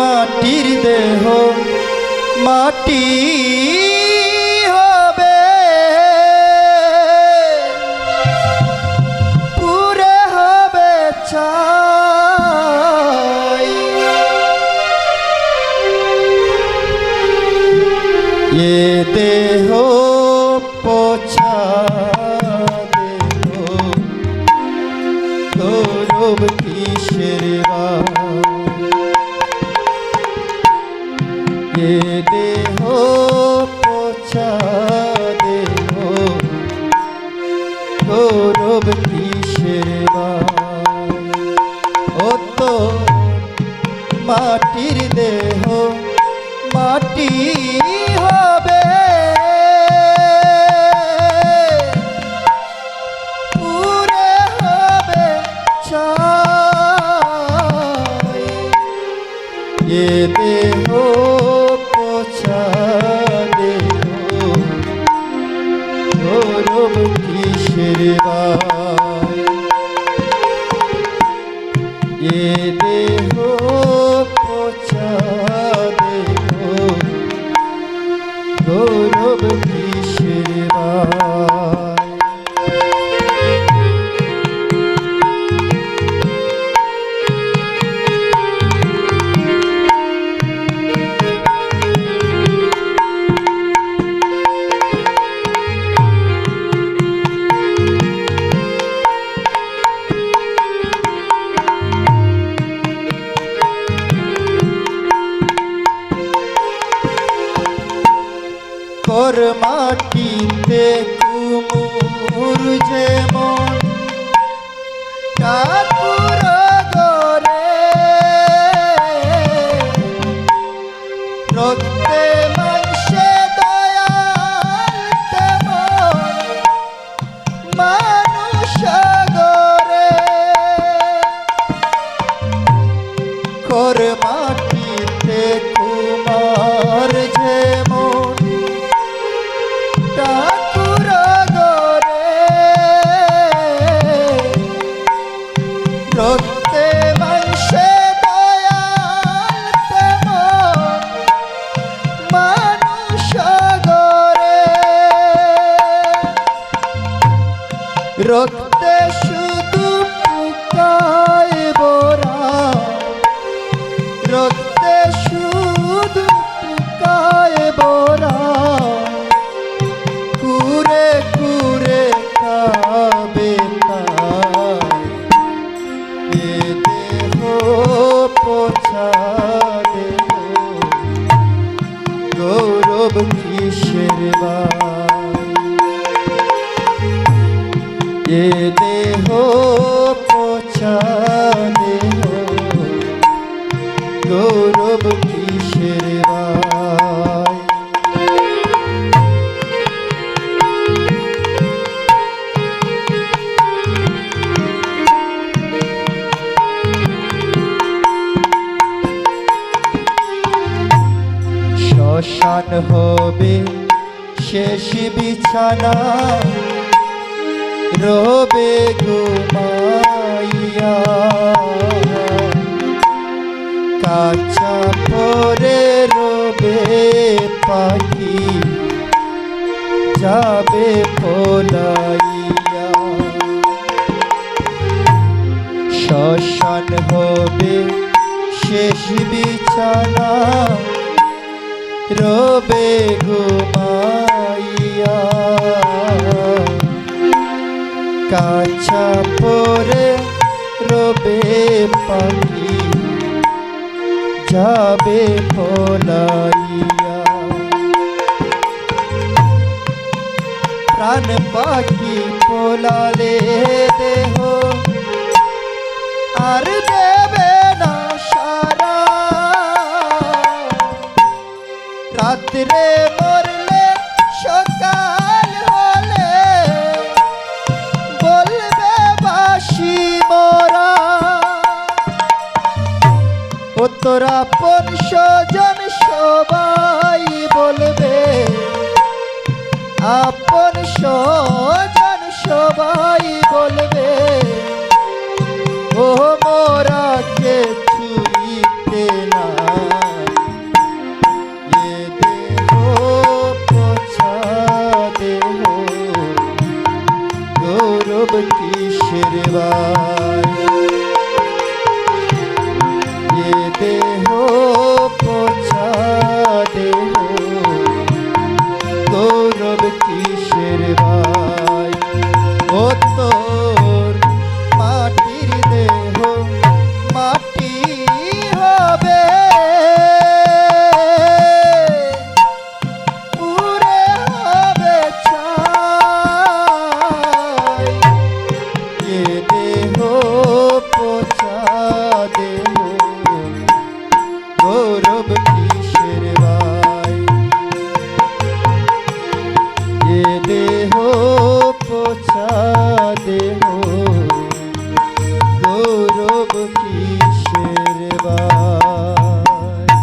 মাটির দেহ মাটি হবে। পুরে হবে চাই এ দেহ দেহ পোছা দেহ। গৌরব কিসের বা ও তো মাটির দেহ মাটি কর মাটিতে কুমুর যেমন ঠাকুর রক্তে দেহ পোছা দেহ গৌরব কিসের বাই শ্মশান হবে শেষ বিছানা রবে ঘুমাইয়া কাঁচা পরে রবে পাখি যাবে পলাইয়া শ্মশান হবে শেষ বিছানা। রবে ঘুমাইয়া কাছা পরে রবে পাখি, যাবে পলাইয়া প্রাণ পাখি পোলালে দেহ, আর দেবে না সারা। রাত্রে তোরা পন স্বজন সবাই বলবে? আপন স্বজন সবাই বলবে ও মোরা কে ছুরিতে না গৌরব কিশোর বা দেহ